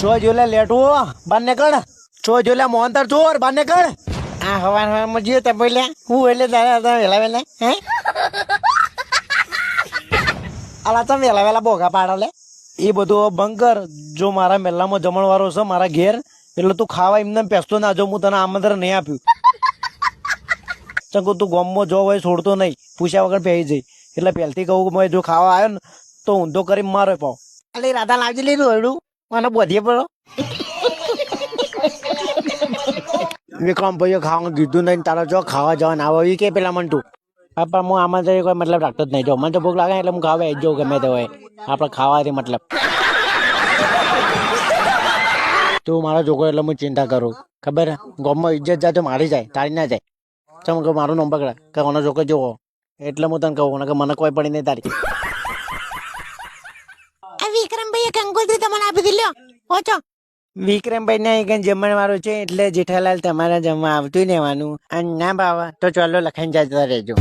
છો જોલે લેટવું બાર નીકળ. છો જોલે મોહનતર ચોર બાર નીકળ. આ હવાન હવારમાં જ્યો તો બોલે હું એટલે તારા હતા વેલા વેલા હે? અલા તમે વેલા વેલા બોગા પાડો લે. એ બધું બંધ કર જો મારા મેલામાં જમણવારો છે મારા ઘેર એટલે તું ખાવા એમને પેસતો ના જો હું તને આમંત્રણ નહીં આપ્યું. ચંકુ તું ગોમમાં જો હોય છોડતો નહીં પૂછ્યા વગર પહેરી જઈ. એટલે પહેલથી કહું કે મેં જો ખાવા આવ્યો ને તો ઊંધો કરી મારો પાવ. અલે રાધા લાવજી લીધું હરડું મને બોધીએ પડો વિક્રમ ભાઈએ ખાવાનું કીધું નહીં તારા જો ખાવા જવાનું આવે એ કે પેલા તું પણ આમાં તો કોઈ મતલબ રાખતો જ નહીં જો મને તો ભૂખ લાગે એટલે હું ખાવા જાઉં ગમે તે આપણે ખાવાથી મતલબ તું મારો છોકરો એટલે હું ચિંતા કરું ખબર? ગામમાં ઇજ્જત જાય તો મારી જાય તારી ના જાય ચમ કે મારું નામ પકડે છોકરો જોવો એટલે હું તને કહું કે મને કોઈ પડી નહીં તારી વિક્રમભાઈએ અંગુલથી તમને આપી દીધી ઓછો વિક્રમભાઈ ને જમણ વાળું છે એટલે જેઠાલાલ તમારા જમવા આવતું રહેવાનું. અને ના ભાવા, તો ચાલો લખાઈ જતા રહેજો.